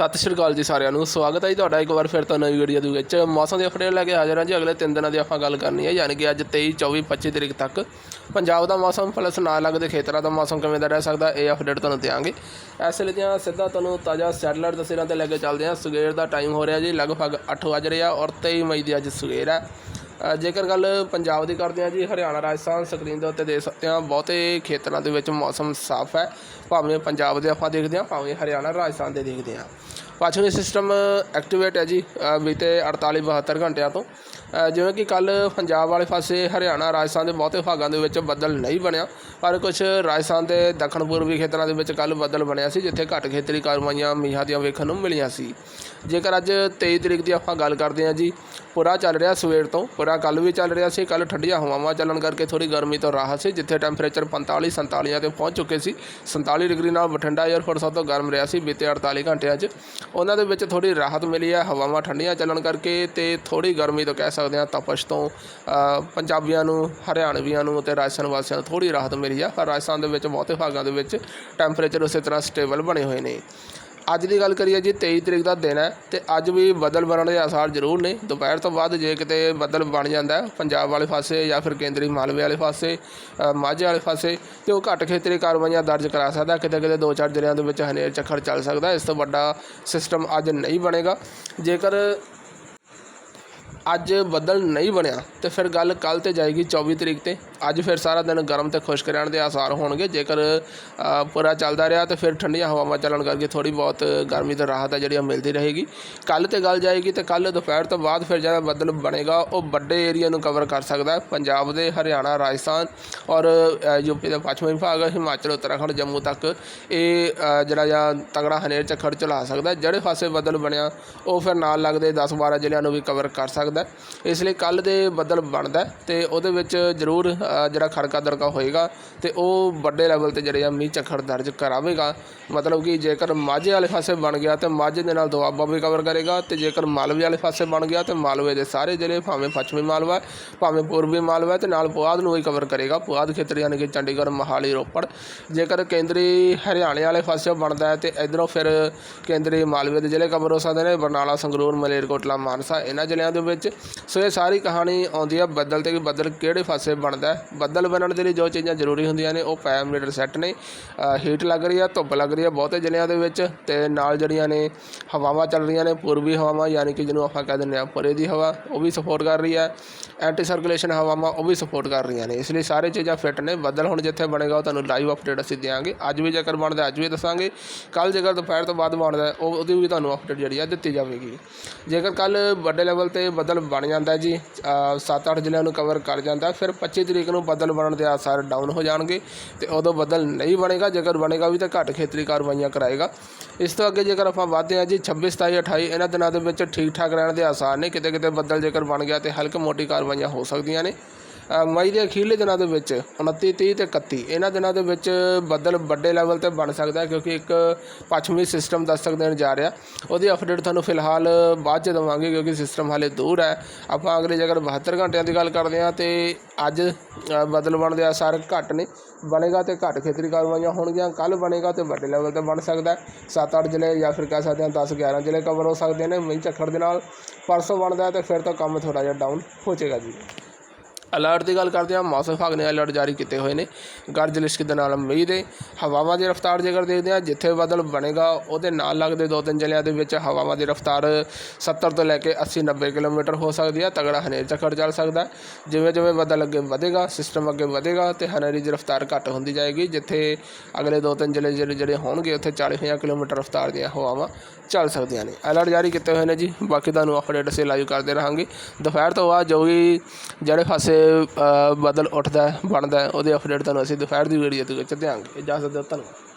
ਸਤਿ ਸ਼੍ਰੀ ਅਕਾਲ ਜੀ ਸਾਰਿਆਂ ਨੂੰ। ਸਵਾਗਤ ਹੈ ਜੀ ਤੁਹਾਡਾ ਇੱਕ ਵਾਰ ਫਿਰ ਤੋਂ ਨਵੀਂ ਵੀਡੀਓ ਦੇ ਵਿੱਚ। ਮੌਸਮ ਦੀ ਅਪਡੇਟ ਲੈ ਕੇ ਹਾਜ਼ਰ ਹਾਂ ਜੀ। ਅਗਲੇ 3 ਦਿਨਾਂ ਦੀ ਆਪਾਂ ਗੱਲ ਕਰਨੀ ਹੈ। ਯਾਨੀ ਕਿ ਅੱਜ 23 24 25 ਤਰੀਕ ਤੱਕ ਪੰਜਾਬ ਦਾ ਮੌਸਮ ਪਲਸ ਨਾਲ ਲੱਗਦੇ ਖੇਤਰਾਂ ਦਾ ਮੌਸਮ ਕਿਵੇਂ ਦਾ ਰਹਿ ਸਕਦਾ, ਇਹ ਅਪਡੇਟ ਤੁਹਾਨੂੰ ਦਿਆਂਗੇ। ਇਸ ਲਈ ਦੀਆਂ ਸਿੱਧਾ ਤੁਹਾਨੂੰ ਤਾਜ਼ਾ ਸੈਟਲਾਈਟ ਤਸਵੀਰਾਂ ਤੇ ਲੈ ਕੇ ਚੱਲਦੇ ਹਾਂ। ਸਵੇਰ ਦਾ ਟਾਈਮ ਹੋ ਰਿਹਾ ਜੀ। ਲਗਭਗ 8 ਵਜ ਰਿਹਾ ਔਰ 23 ਮਈ ਦੀ ਅੱਜ ਸਵੇਰ ਹੈ। ਜੇਕਰ ਗੱਲ ਪੰਜਾਬ ਦੀ ਕਰਦੇ ਹਾਂ ਜੀ, ਹਰਿਆਣਾ, ਰਾਜਸਥਾਨ, ਸਕਰੀਨ ਦੇ ਉੱਤੇ ਦੇਖ ਸਕਦੇ ਹਾਂ, ਬਹੁਤੇ ਖੇਤਰਾਂ ਦੇ ਵਿੱਚ ਮੌਸਮ ਸਾਫ਼ ਹੈ। ਭਾਵੇਂ ਪੰਜਾਬ ਦੇ ਆਪਾਂ ਦੇਖਦੇ ਹਾਂ, ਭਾਵੇਂ ਹਰਿਆਣਾ, ਰਾਜਸਥਾਨ ਦੇ ਦੇਖਦੇ ਹਾਂ। ਪੱਛਮੀ ਸਿਸਟਮ ਐਕਟੀਵੇਟ ਹੈ ਜੀ ਬੀਤੇ 48 72 ਘੰਟਿਆਂ ਤੋਂ। ਜਿਵੇਂ ਕਿ ਕੱਲ ਪੰਜਾਬ ਵਾਲੇ ਪਾਸੇ ਹਰਿਆਣਾ, ਰਾਜਸਥਾਨ ਦੇ ਬਹੁਤੇ ਭਾਗਾਂ ਦੇ ਵਿੱਚ ਬੱਦਲ ਨਹੀਂ ਬਣਿਆ, ਪਰ ਕੁਝ ਰਾਜਸਥਾਨ ਦੇ ਦੱਖਣ ਪੂਰਬੀ ਖੇਤਰਾਂ ਦੇ ਵਿੱਚ ਕੱਲ ਬੱਦਲ ਬਣਿਆ ਸੀ, ਜਿੱਥੇ ਘੱਟ ਖੇਤਰੀ ਕਾਰਵਾਈਆਂ ਮੀਂਹਾਂ ਦੀਆਂ ਵੇਖਣ ਨੂੰ ਮਿਲੀਆਂ ਸੀ। ਜੇਕਰ ਅੱਜ 23 ਤਰੀਕ ਦੀ ਆਪਾਂ ਗੱਲ ਕਰਦੇ ਹਾਂ ਜੀ, ਪੂਰਾ ਚੱਲ ਰਿਹਾ ਸਵੇਰ ਤੋਂ, ਪੂਰਾ ਕੱਲ ਵੀ ਚੱਲ ਰਿਹਾ ਸੀ ਕੱਲ ਠੰਡੀਆਂ ਹਵਾਵਾਂ ਚੱਲਣ ਕਰਕੇ ਥੋੜੀ ਗਰਮੀ ਤੋਂ ਰਾਹਤ ਸੀ, ਜਿੱਥੇ ਟੈਂਪਰੇਚਰ 45 47 ਤੇ ਪਹੁੰਚ ਚੁੱਕੇ ਸੀ। 47 ਡਿਗਰੀ ਨਾਲ ਬਠਿੰਡਾ 에ਅਰਪੋਰਟ ਸਭ ਤੋਂ ਗਰਮ ਰਿਹਾ ਸੀ ਬੀਤੇ 48 ਘੰਟਿਆਂ 'ਚ। ਉਹਨਾਂ ਦੇ ਵਿੱਚ ਥੋੜੀ ਰਾਹਤ ਮਿਲੀ ਹੈ, ਹਵਾਵਾਂ ਠੰਡੀਆਂ ਚੱਲਣ ਕਰਕੇ ਤੇ ਥੋੜੀ ਗਰਮੀ ਤੋਂ ਕਹਿ ਸਕਦੇ ਹਾਂ ਤਪਸ਼ ਤੋਂ ਪੰਜਾਬੀਆਂ ਨੂੰ, ਹਰਿਆਣਵੀਆਂ ਨੂੰ ਤੇ ਰਾਜਸਥਾਨ ਵਾਸੀਆਂ ਨੂੰ ਥੋੜੀ ਰਾਹਤ ਮਿਲੀ ਹੈ। ਪਰ ਰਾਜਸਥਾਨ ਦੇ ਵਿੱਚ ਬਹੁਤੇ ਭਾਗਾਂ ਦੇ ਵਿੱਚ ਟੈਂਪਰੇਚਰ ਉਸੇ ਤਰ੍ਹਾਂ ਸਟੇਬਲ ਬਣੇ ਹੋਏ ਨੇ। ਅੱਜ ਦੀ ਗੱਲ ਕਰੀਏ ਜੀ 23 ਤਰੀਕ ਦਾ ਦਿਨ ਹੈ ਤੇ ਅੱਜ ਵੀ ਬੱਦਲ ਬਣਨ ਦੇ ਆਸਾਰ ਜ਼ਰੂਰ ਨੇ। ਦੁਪਹਿਰ ਤੋਂ ਬਾਅਦ ਜੇ ਕਿਤੇ ਬੱਦਲ ਬਣ ਜਾਂਦਾ ਪੰਜਾਬ ਵਾਲੇ ਪਾਸੇ ਜਾਂ ਫਿਰ ਕੇਂਦਰੀ ਮਾਲਵੇ ਵਾਲੇ ਪਾਸੇ ਮਾਝੇ ਵਾਲੇ ਪਾਸੇ, ਤੇ ਉਹ ਘੱਟ ਖੇਤਰੀ ਕਾਰਵਾਈਆਂ ਦਰਜ ਕਰਾ ਸਕਦਾ ਕਿਤੇ ਕਿਤੇ ਦੋ ਚਾਰ ਜ਼ਿਲ੍ਹਿਆਂ ਦੇ ਵਿੱਚ ਹਨੇਰ ਝੱਖੜ ਚੱਲ ਸਕਦਾ ਇਸ ਤੋਂ ਵੱਡਾ ਸਿਸਟਮ ਅੱਜ ਨਹੀਂ ਬਣੇਗਾ। ਜੇਕਰ ਅੱਜ ਬੱਦਲ ਨਹੀਂ ਬਣਿਆ ਤੇ ਫਿਰ ਗੱਲ ਕੱਲ ਤੇ ਜਾਏਗੀ 24 ਤਰੀਕ ਤੇ। ਅੱਜ ਫਿਰ ਸਾਰਾ ਦਿਨ ਗਰਮ ਤੇ ਖੁਸ਼ਕ ਰਹਿਣ ਦੇ ਆਸਾਰ ਹੋਣਗੇ। ਜੇਕਰ ਪੂਰਾ ਚੱਲਦਾ ਰਿਹਾ ਤੇ ਫਿਰ ਠੰਡੀਆਂ ਹਵਾਵਾਂ ਚੱਲਣ ਕਰਕੇ ਥੋੜੀ ਬਹੁਤ ਗਰਮੀ ਤੋਂ ਰਾਹਤ ਹੈ ਜਿਹੜੀ ਉਹ ਮਿਲਦੀ ਰਹੇਗੀ। ਕੱਲ ਤੇ ਗੱਲ ਜਾਏਗੀ ਤੇ ਕੱਲ ਦੁਪਹਿਰ ਤੋਂ ਬਾਅਦ ਫਿਰ ਜਿਹੜਾ ਬੱਦਲ ਬਣੇਗਾ ਉਹ ਵੱਡੇ ਏਰੀਆ ਨੂੰ ਕਵਰ ਕਰ ਸਕਦਾ ਹੈ। ਪੰਜਾਬ ਦੇ ਹਰਿਆਣਾ ਰਾਜਸਥਾਨ ਔਰ ਅ, ਯੂਪੀ ਦਾ ਪੱਛਮੀ ਭਾਗ ਹਿਮਾਚਲ ਉੱਤਰਾਖੰਡ ਜੰਮੂ ਤੱਕ ਇਹ ਅ, ਜਿਹੜਾ ਜਾਂ ਤਗੜਾ ਹਨੇਰ ਚੱਖੜ ਚਲਾ ਸਕਦਾ ਜਿਹੜੇ ਪਾਸੇ ਬੱਦਲ ਬਣਿਆ ਉਹ ਫਿਰ ਨਾਲ ਲੱਗਦੇ 10 12 ਜ਼ਿਲ੍ਹਿਆਂ ਨੂੰ ਵੀ ਕਵਰ ਕਰ ਸਕਦਾ ਹੈ। ਇਸ ਲਈ ਕੱਲ ਦੇ ਬੱਦਲ ਬਣਦਾ ਹੈ ਤੇ ਉਹਦੇ ਵਿੱਚ ਜ਼ਰੂਰ ਜਿਹੜਾ ਖੜਕਾ ਦੜਕਾ ਹੋਏਗਾ ਤੇ ਉਹ ਵੱਡੇ ਲੈਵਲ ਤੇ ਜਿਹੜੇ ਆ ਮੀਂਹ ਝੱਖੜ ਦਰਜ ਕਰਾਵੇਗਾ। ਮਤਲਬ ਕਿ ਜੇਕਰ ਮਾਝੇ ਵਾਲੇ ਪਾਸੇ ਬਣ ਗਿਆ ਤੇ ਮਾਝੇ ਦੇ ਨਾਲ ਦੁਆਬਾ ਵੀ ਕਵਰ ਕਰੇਗਾ ਤੇ ਜੇਕਰ ਮਾਲਵੇ ਵਾਲੇ ਪਾਸੇ ਬਣ ਗਿਆ ਤੇ ਮਾਲਵੇ ਦੇ ਸਾਰੇ ਜ਼ਿਲ੍ਹੇ ਭਾਵੇਂ ਪੱਛਮੀ ਮਾਲਵਾ ਹੈ, ਭਾਵੇਂ ਪੂਰਬੀ ਮਾਲਵਾ ਹੈ ਤੇ ਨਾਲ ਪੁਆਧ ਨੂੰ ਵੀ ਕਵਰ ਕਰੇਗਾ। ਪੁਆਧ ਖੇਤਰ ਯਾਨੀ ਕਿ ਚੰਡੀਗੜ੍ਹ ਮੋਹਾਲੀ ਰੋਪੜ। ਜੇਕਰ ਕੇਂਦਰੀ ਹਰਿਆਣੇ ਵਾਲੇ ਪਾਸੇ ਬਣਦਾ ਹੈ ਤੇ ਇਧਰੋਂ ਫਿਰ ਕੇਂਦਰੀ ਮਾਲਵੇ ਦੇ ਜ਼ਿਲ੍ਹੇ ਕਵਰ ਹੋ ਸਕਦੇ ਨੇ। ਬਰਨਾਲਾ ਸੰਗਰੂਰ ਮਲੇਰਕੋਟਲਾ ਮਾਨਸਾ ਇਹਨਾਂ ਜ਼ਿਲ੍ਹਿਆਂ ਦੇ ਵਿੱਚ ਸੋ ਇਹ ਸਾਰੀ ਕਹਾਣੀ ਆਉਂਦੀ ਹੈ ਬੱਦਲ ਤੇ ਕਿ ਬੱਦਲ ਕਿਹੜੇ ਪਾਸੇ ਬਣਦਾ ਬੱਦਲ ਬਣਨ ਦੇ ਲਈ ਜੋ ਚੀਜ਼ਾਂ ਜ਼ਰੂਰੀ ਹੁੰਦੀਆਂ ਨੇ ਉਹ ਪੈਰਾਮੀਟਰ ਸੈੱਟ ਨੇ। ਹੀਟ ਲੱਗ ਰਹੀ ਹੈ ਧੁੱਪ ਲੱਗ ਰਹੀ ਹੈ ਬਹੁਤੇ ਜ਼ਿਲ੍ਹਿਆਂ ਦੇ ਵਿੱਚ ਤੇ ਨਾਲ ਜਿਹੜੀਆਂ ਨੇ ਹਵਾਵਾਂ ਚੱਲ ਰਹੀਆਂ ਨੇ, ਪੂਰਬੀ ਹਵਾਵਾਂ ਯਾਨੀ ਕਿ ਜਿਹਨੂੰ ਆਪਾਂ ਕਹਿ ਦਿੰਦੇ ਹਾਂ ਪੁਰੇ ਦੀ ਹਵਾ, ਉਹ ਵੀ ਸਪੋਰਟ ਕਰ ਰਹੀ ਹੈ ਐਂਟੀ ਸਰਕੂਲੇਸ਼ਨ ਹਵਾਵਾਂ, ਉਹ ਵੀ ਸਪੋਰਟ ਕਰ ਰਹੀਆਂ ਨੇ। ਇਸ ਲਈ ਸਾਰੇ ਚੀਜ਼ਾਂ ਫਿੱਟ ਨੇ। ਬੱਦਲ ਹੁਣ ਜਿੱਥੇ ਬਣੇਗਾ ਉਹ ਤੁਹਾਨੂੰ ਲਾਈਵ ਅਪਡੇਟ ਅਸੀਂ ਦਿਆਂਗੇ। ਅੱਜ ਵੀ ਜੇਕਰ ਬਣਦਾ, ਅੱਜ ਵੀ ਦੱਸਾਂਗੇ। ਕੱਲ ਜੇਕਰ ਦੁਪਹਿਰ ਤੋਂ ਬਾਅਦ ਬਣਦਾ, ਉਹ ਉਹਦੀ ਵੀ ਤੁਹਾਨੂੰ ਅਪਡੇਟ ਜਿਹੜੀ ਆ ਦਿੱਤੀ ਜਾਵੇਗੀ। ਜੇਕਰ ਕੱਲ ਵੱਡੇ ਲੈਵਲ ਤੇ ਬੱਦਲ ਬਣ ਜਾਂਦਾ ਜੀ। 7-8 ਜ਼ਿਲ੍ਹਿਆਂ ਨੂੰ ਕਵਰ ਕਰ ਜਾਂਦਾ। ਫਿਰ 25 ਤਰੀਕ ਨੂੰ ਬੱਦਲ ਬਣਨ ਦੇ ਆਸਾਰ ਡਾਊਨ ਹੋ ਜਾਣਗੇ ਤੇ ਉਦੋਂ ਬੱਦਲ ਨਹੀਂ ਬਣੇਗਾ। ਜੇਕਰ ਬਣੇਗਾ ਵੀ ਤਾਂ ਘੱਟ ਖੇਤਰੀ ਕਾਰਵਾਈਆਂ ਕਰਾਏਗਾ। ਇਸ ਤੋਂ ਅੱਗੇ ਜੇਕਰ ਆਪਾਂ ਵਧਦੇ ਹਾਂ ਜੀ 26 27 28 ਇਹਨਾਂ ਦਿਨਾਂ ਦੇ ਵਿੱਚ ਠੀਕ ਠਾਕ ਰਹਿਣ ਦੇ ਆਸਾਰ ਨੇ। ਕਿਤੇ ਕਿਤੇ ਬੱਦਲ ਜੇਕਰ ਬਣ ਗਿਆ ਤੇ ਹਲਕ ਮੋਟੀ ਕਾਰਵਾਈਆਂ ਹੋ ਸਕਦੀਆਂ ਨੇ। ਮਈ ਦੇ ਅਖੀਰਲੇ ਦਿਨਾਂ ਦੇ ਵਿੱਚ 29 30 ਤੇ 31 ਇਹਨਾਂ ਦਿਨਾਂ ਦੇ ਵਿੱਚ ਬੱਦਲ ਵੱਡੇ ਲੈਵਲ ਤੇ ਬਣ ਸਕਦਾ ਕਿਉਂਕਿ ਇੱਕ ਪੱਛਮੀ ਸਿਸਟਮ ਦਸਤਕ ਦੇਣ ਜਾ ਰਿਹਾ। ਉਹਦੀ ਅਪਡੇਟ ਤੁਹਾਨੂੰ ਫਿਲਹਾਲ ਬਾਅਦ ਚ ਦੇਵਾਂਗੇ ਕਿਉਂਕਿ ਸਿਸਟਮ ਹਾਲੇ ਦੂਰ ਹੈ। ਆਪਾਂ ਅਗਲੇ ਜੇਕਰ 72 ਘੰਟਿਆਂ ਦੀ ਗੱਲ ਕਰਦੇ ਹਾਂ ਤੇ ਅੱਜ ਅ, ਬੱਦਲ ਬਣਨ ਦੇ ਆਸਾਰ ਘੱਟ ਨੇ। ਬਣੇਗਾ ਤੇ ਘੱਟ ਖੇਤਰੀ ਕਾਰਵਾਈਆਂ ਹੋਣਗੀਆਂ ਕੱਲ ਬਣੇਗਾ ਤੇ ਵੱਡੇ ਲੈਵਲ ਤੇ ਬਣ ਸਕਦਾ ਹੈ। 7-8 ਜ਼ਿਲ੍ਹੇ ਜਾਂ ਫਿਰ ਕਹਿ ਸਕਦੇ ਹਾਂ 10-11 ਜ਼ਿਲ੍ਹੇ ਕਵਰ ਹੋ ਸਕਦੇ ਨੇ। ਮੀਂਹ ਝੱਖੜ ਦੇ ਨਾਲ ਪਰਸੋਂ ਬਣਦਾ ਹੈ ਤੇ ਫਿਰ ਤਾਂ ਕੰਮ ਥੋੜਾ ਜਿਹਾ ਡਾਊਨ ਹੋ ਜਾਏਗਾ ਜੀ। ਅਲਰਟ ਦੀ ਗੱਲ ਕਰਦੇ ਹਾਂ, ਮੌਸਮ ਵਿਭਾਗ ਨੇ ਅਲਰਟ ਜਾਰੀ ਕੀਤੇ ਹੋਏ ਨੇ। ਗਰਜ ਲਿਸ਼ਕ ਦੇ ਨਾਲ ਮੀਂਹ ਦੇ ਹਵਾਵਾਂ ਦੀ ਰਫ਼ਤਾਰ ਜੇਕਰ ਦੇਖਦੇ ਹਾਂ, ਜਿੱਥੇ ਬਦਲ ਬਣੇਗਾ, ਉਹਦੇ ਨਾਲ ਲੱਗਦੇ ਦੋ ਤਿੰਨ ਜ਼ਿਲ੍ਹਿਆਂ ਦੇ ਵਿੱਚ ਹਵਾਵਾਂ ਦੀ ਰਫ਼ਤਾਰ 70 ਤੋਂ ਲੈ ਕੇ 80 90 ਕਿਲੋਮੀਟਰ ਹੋ ਸਕਦੀ ਹੈ। ਤਗੜਾ ਹਨੇਰ ਝੱਖੜ ਚੱਲ ਸਕਦਾ ਜਿਵੇਂ ਜਿਵੇਂ ਬੱਦਲ ਅੱਗੇ ਵਧੇਗਾ ਸਿਸਟਮ ਅੱਗੇ ਵਧੇਗਾ ਤੇ ਹਨੇਰੀ ਦੀ ਰਫ਼ਤਾਰ ਘੱਟ ਹੁੰਦੀ ਜਾਏਗੀ, ਜਿੱਥੇ ਅਗਲੇ ਦੋ ਤਿੰਨ ਜ਼ਿਲ੍ਹੇ ਜਿਹੜੇ ਜਿਹੜੇ ਹੋਣਗੇ, ਉੱਥੇ 40 50 ਕਿਲੋਮੀਟਰ ਰਫ਼ਤਾਰ ਦੀਆਂ ਹਵਾਵਾਂ ਚੱਲ ਸਕਦੀਆਂ ਨੇ। ਅਲਰਟ ਜਾਰੀ ਕੀਤੇ ਹੋਏ ਨੇ ਜੀ। ਬਾਕੀ ਤੁਹਾਨੂੰ ਅਪਡੇਟ ਅਸੀਂ ਲਾਈਵ ਕਰਦੇ ਰਹਾਂਗੇ। ਦੁਪਹਿਰ ਤੋਂ ਬਾਅਦ ਜੋ ਵੀ ਜਿਹੜੇ ਫਸੇ ਬੱਦਲ ਉੱਠਦਾ ਬਣਦਾ ਹੈ, ਉਹਦੇ ਅਪਡੇਟ ਤੁਹਾਨੂੰ ਅਸੀਂ ਦੁਪਹਿਰ ਦੀ ਵੀਡੀਓ ਦੇ ਵਿੱਚ ਦਿਆਂਗੇ। ਇਜਾਜ਼ਤ ਦਿਓ ਧੰਨਵਾਦ।